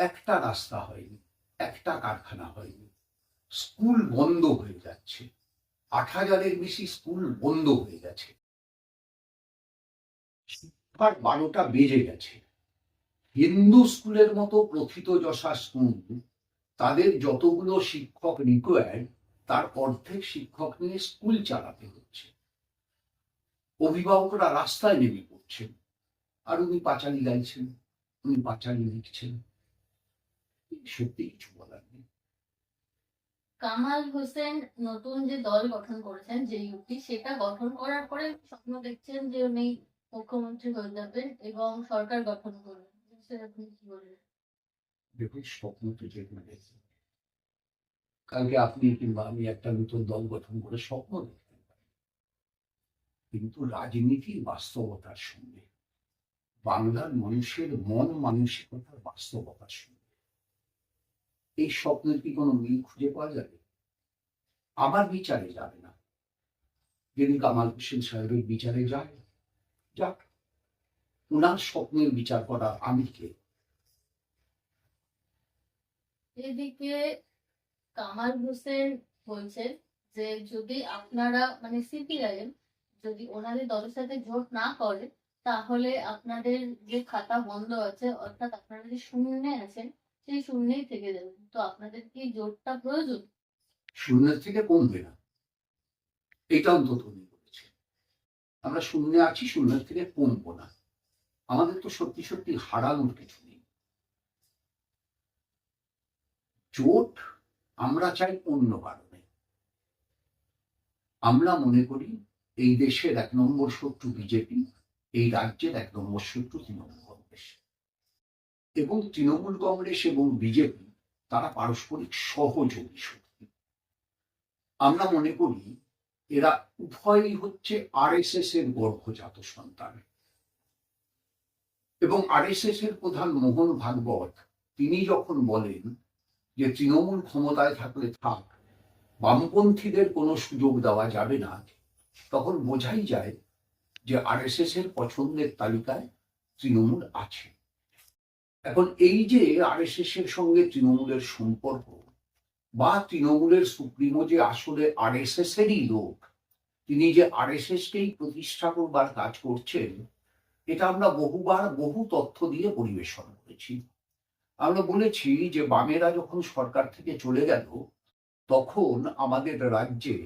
একটা রাস্তা হয়নি, একটা কারখানা হয়নি। স্কুল বন্ধ হয়ে যাচ্ছে। আট হাজারের বেশি স্কুল বন্ধ হয়ে গেছে। শিক্ষার বারোটা বেজে গেছে। হিন্দু স্কুলের মতো প্রথিত যশা স্কুল, তাদের যতগুলো শিক্ষক রিকোয়ার্ড তার অর্ধেক শিক্ষক নিয়ে স্কুল চালাতে হচ্ছে। অভিভাবকরা রাস্তায় নেমে পড়ছেন। আর উনি পাঁচালি গাইছেন, উনি পাঁচালি লিখছেন। সত্যি কিছু বলার নেই। কামাল হোসেন নতুন যে দল গঠন করেছেন যে ইউপি সেটা গঠন করার পরে স্বপ্ন দেখছেন যে উনি মুখ্যমন্ত্রী হয়ে যাবেন এবং সরকার গঠন করবেন। আপনি কি বলবেন? দেখুন স্বপ্ন তো যে কালকে আপনি কিংবা আমি একটা নতুন দল গঠন করে স্বপ্ন দেখতে পারি কিন্তু রাজনীতির বাস্তবতার সঙ্গে বাংলার মানুষের মন মানসিকতার বাস্তবতার সঙ্গে এই স্বপ্নের কি কোনো মিল খুঁজে পাওয়া যাবে? আমার বিচারে যাবে না। যদি কামাল হোসেন সাহেবের বিচারে যায়, যাক, উনার স্বপ্নের বিচার করা আমি কে? এদিকে কামাল হোসেন বলছেন যে, যদি আপনারা মানে সিপিআইএম যদি ওনাদের দলের সাথে জোট না করে, তাহলে আপনাদের যে খাতা বন্ধ আছে, অর্থাৎ আপনারা যে শূন্যে আছেন সেই শূন্যেই থেকে যাবেন তো আপনাদের কি জোটটা প্রয়োজন? শূন্যের থেকে কমবে না। এটা অন্তত উনি বলেছেন। আমরা শূন্যে আছি, শূন্যের থেকে কমবো না। আমাদের তো সত্যি সত্যি হারানোর কিছু নেই। জোট আমরা চাই অন্য কারণে। আমরা মনে করি এই দেশের এক নম্বর শত্রু বিজেপি, এই রাজ্যের এক নম্বর শত্রু তৃণমূল। এবং তৃণমূল কংগ্রেস এবং বিজেপি, তারা পারস্পরিক সহযোগী শক্তি। আমরা মনে করি, এরা উভয়ই হচ্ছে আরএসএস এর গর্ভজাত সন্তান। এবং আরএসএস এর প্রধান মোহন ভাগবত, তিনি যখন বলেন যে তৃণমূল ক্ষমতায় থাকলে থাক, বামপন্থীদের কোনো সুযোগ দেওয়া যাবে না, তখন বোঝাই যায় যে আর এস এস এর পছন্দের তালিকায় তৃণমূল আছে। এখন এই যে আরএসএস এর সঙ্গে তৃণমূলের সম্পর্ক বা তৃণমূলের সুপ্রিমো যে আসলে আরএসএস এরই লোক, তিনি যে আরএসএস কেই প্রতিষ্ঠা করবার কাজ করছেন, এটা আমরা বহুবার বহু তথ্য দিয়ে পরিবেশন করেছি। আমরা বলেছি যে বামেরা যখন সরকার থেকে চলে গেল, তখন আমাদের রাজ্যে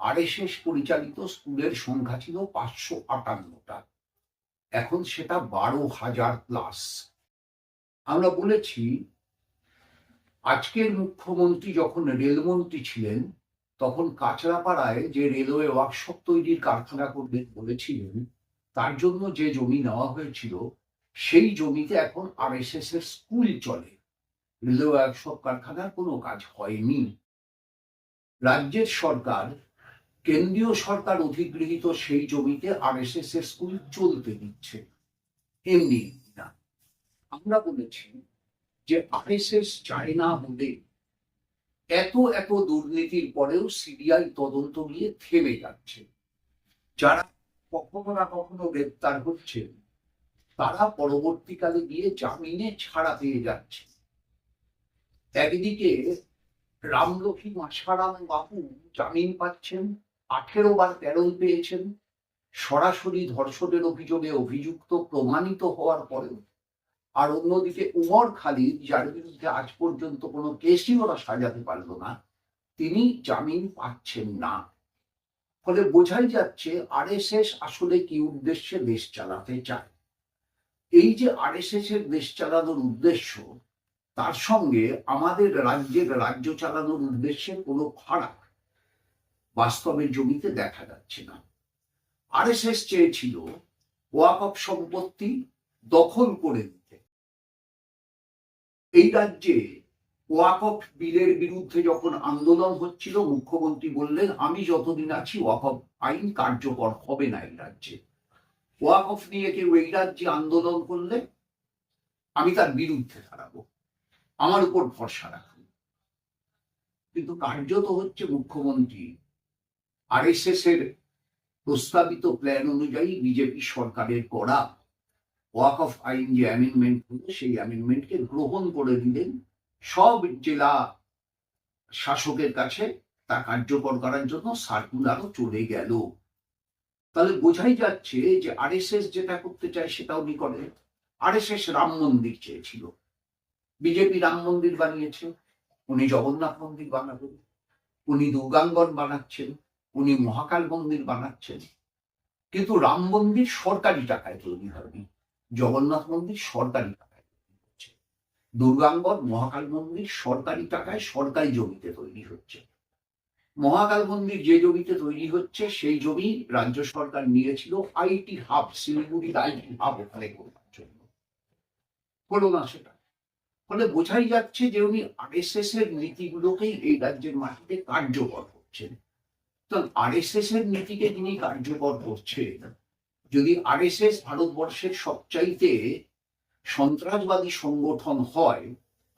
আরএসএস পরিচালিত স্কুলের সংখ্যা ছিল পাঁচশো আটান্নটা। এখন সেটা বারো হাজার প্লাস আমরা বলেছি, আজকের মুখ্যমন্ত্রী যখন রেলমন্ত্রী ছিলেন, তখন কাঁচরাপাড়ায় যে রেলওয়ে ওয়ার্কশপ তৈরির কারখানা করবেন বলেছিলেন, তার জন্য যে জমি নেওয়া হয়েছিল, সেই জমিতে এখন আরএসএস এর স্কুল চলে। রেলওয়ে ওয়ার্কশপ কারখানার কোনো কাজ হয়নি। রাজ্যের সরকার, কেন্দ্রীয় সরকার অধিগৃহীত সেই জমিতে আরএসএস এর স্কুল চলতে দিচ্ছে। এমনি আমরা বলেছি যে আরএসএস চায় না বলে এত এত দুর্নীতির পরেও সিবিআই তদন্ত গিয়ে থেমে যাচ্ছে। যারা কখনো না কখনো গ্রেপ্তার হচ্ছেন তারা পরবর্তীকালে গিয়ে জামিনে ছাড়া পেয়ে যাচ্ছে। একদিকে রামলক্ষ্মী মাসারাম বাবু জামিন পাচ্ছেন, আঠেরো বার প্যারোল পেয়েছেন, সরাসরি ধর্ষণের অভিযোগে অভিযুক্ত প্রমাণিত হওয়ার পরেও আর অন্যদিকে উমর খালিদ, যার বিরুদ্ধে আজ পর্যন্ত কোনো কেসই ওরা সাজাতে পারল না, তিনি জামিন পাচ্ছেন না। ফলে বোঝাই যাচ্ছে, আরএসএস আসলে কি উদ্দেশ্যে দেশ চালাতে চায়। এই যে আরএসএস এর দেশ চালানোর উদ্দেশ্য, তার সঙ্গে আমাদের রাজ্যের রাজ্য চালানোর উদ্দেশ্যে কোনো ফারাক বাস্তবের জমিতে দেখা যাচ্ছে না। আরএসএস চেয়েছিল ওয়াকফ সম্পত্তি দখল করে নিতে। এই রাজ্যে ওয়াকফ বিলের বিরুদ্ধে যখন আন্দোলন হচ্ছিল, মুখ্যমন্ত্রী বললেন, আমি যতদিন আছি ওয়াকফ আইন কার্যকর হবে না এই রাজ্যে। ওয়াকফ নিয়ে কেউ এই রাজ্যে আন্দোলন করলে, আমি তার বিরুদ্ধে দাঁড়াবো। আমার উপর ভরসা রাখুন। কিন্তু কার্যত হচ্ছে মুখ্যমন্ত্রী আরএসএস এর প্রস্তাবিত প্ল্যান অনুযায়ী বিজেপি সরকারের করা ওয়াক অফ আইন যে অ্যামেন্ডমেন্ট সেই অ্যামেন্ডমেন্টকে গ্রহণ করে দিলেন। সব জেলা শাসকের কাছে তা কার্যকর করার জন্য সার্কুলারও চলে গেল। তাহলে বোঝাই যাচ্ছে যে আরএসএস যেটা করতে চায় সেটাও করেন আরএসএস রাম মন্দির চেয়েছিল। বিজেপি রাম মন্দির বানিয়েছে, উনি জগন্নাথ মন্দির বানাবেন, উনি দুর্গাঙ্গন বানাচ্ছেন, উনি মহাকাল মন্দির বানাচ্ছেন। কিন্তু রাম মন্দির সরকারি টাকায় তৈরি হয়নি। জগন্নাথ মন্দির সরকারি দুর্গাঙ্গন, মহাকাল মন্দির সরকারি টাকায় সরকারি জমিতে তৈরি হচ্ছে। মহাকাল মন্দির যে জমিতে তৈরি হচ্ছে, সেই জমি রাজ্য সরকার নিয়েছিল আইটি হাব, শিলিগুড়ির আইটি হাব ওখানে করার জন্য। হলো না সেটা। ফলে বোঝাই যাচ্ছে যে উনি আরএসএস এর নীতিগুলোকেই এই রাজ্যের মাটিতে কার্যকর করছেন। তো আরএসএস এর নীতিকে যিনি কার্যকর করছেন। যদি আরএসএস ভারতবর্ষের সবচাইতে সন্ত্রাসবাদী সংগঠন হয়,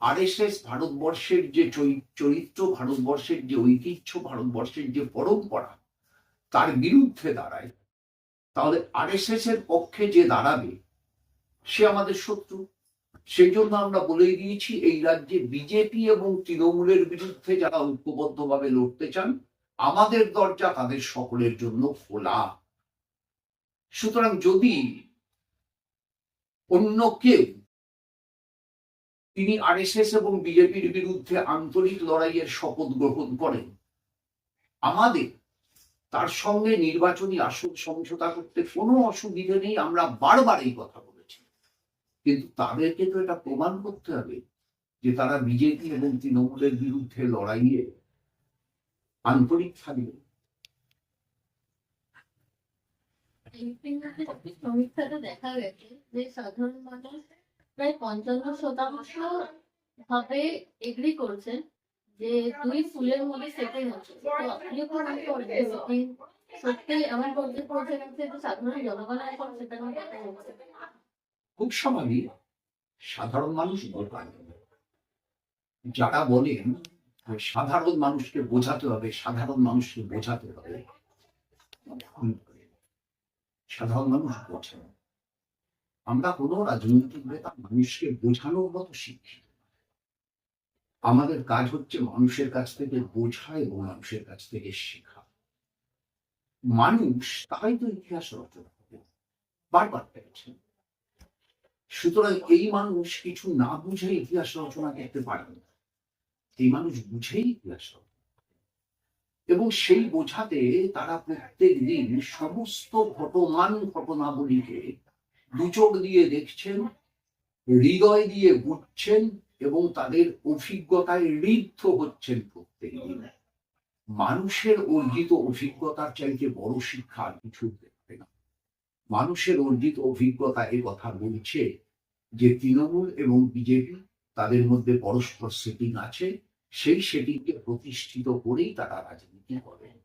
আরএসএস ভারতবর্ষের যে চরিত্র, ভারতবর্ষের যে ঐতিহ্য, ভারতবর্ষের যে পরম্পরা, তার বিরুদ্ধে দাঁড়ায়, তাহলে আরএসএস এর পক্ষে যে দাঁড়াবে, সে আমাদের শত্রু। সেই জন্য আমরা বলেই দিয়েছি, এই রাজ্যে বিজেপি এবং তৃণমূলের বিরুদ্ধে যারা ঐক্যবদ্ধভাবে লড়তে চান, আমাদের দরজা তাদের সকলের জন্য খোলা। সুতরাং যদি অন্য কেউ তিনি আরএসএস এবং বিজেপির বিরুদ্ধে আন্তরিক লড়াইয়ের শপথ গ্রহণ করেন, আমাদের তার সঙ্গে নির্বাচনী আসন সমঝোতা করতে কোনো অসুবিধে নেই, আমরা বারবার এই কথা বলেছি। কিন্তু তাদেরকে তো এটা প্রমাণ করতে হবে যে তারা বিজেপি এবং তৃণমূলের বিরুদ্ধে লড়াইয়ে আন্তরিক থাকবে এই সমীক্ষাতে দেখা গেছে যে সাধারণ মানুষ প্রায় পঞ্চান্ন শতাংশ ভাবে এগ্রি যে ফুলের মধ্যে খুব স্বাভাবিক সাধারণ মানুষ যারা বলেন সাধারণ মানুষকে বোঝাতে হবে, সাধারণ মানুষকে বোঝাতে হবে। সাধারণ মানুষ বোঝে আমরা কোনো রাজনৈতিক নেতা মানুষকে বোঝানোর মতো শিক্ষিত আমাদের কাজ হচ্ছে মানুষের কাছ থেকে বোঝা এবং মানুষের কাছ থেকে শেখা। মানুষ তাই তো ইতিহাস রচনা করে। বারবার পেয়েছে সুতরাং এই মানুষ কিছু না বুঝে ইতিহাস রচনা করতে পারে এই মানুষ বুঝেই ইতিহাস রচনা। এবং সেই বোঝাতে তারা প্রত্যেক দিন সমস্ত ঘটমান ঘটনাবলীকে দুচোখ দিয়ে দেখছেন, হৃদয় দিয়ে বুঝছেন এবং তাদের অভিজ্ঞতায় ঋদ্ধ হচ্ছেন প্রত্যেক দিন। মানুষের অর্জিত অভিজ্ঞতার চাইতে বড় শিক্ষা আর কিছু দেখবে না। মানুষের অর্জিত অভিজ্ঞতা এ কথা বলছে যে তৃণমূল এবং বিজেপি তাদের মধ্যে পরস্পর সেটিং আছে। সেই সেটিকে প্রতিষ্ঠিত করেই তারা রাজনীতি করেন।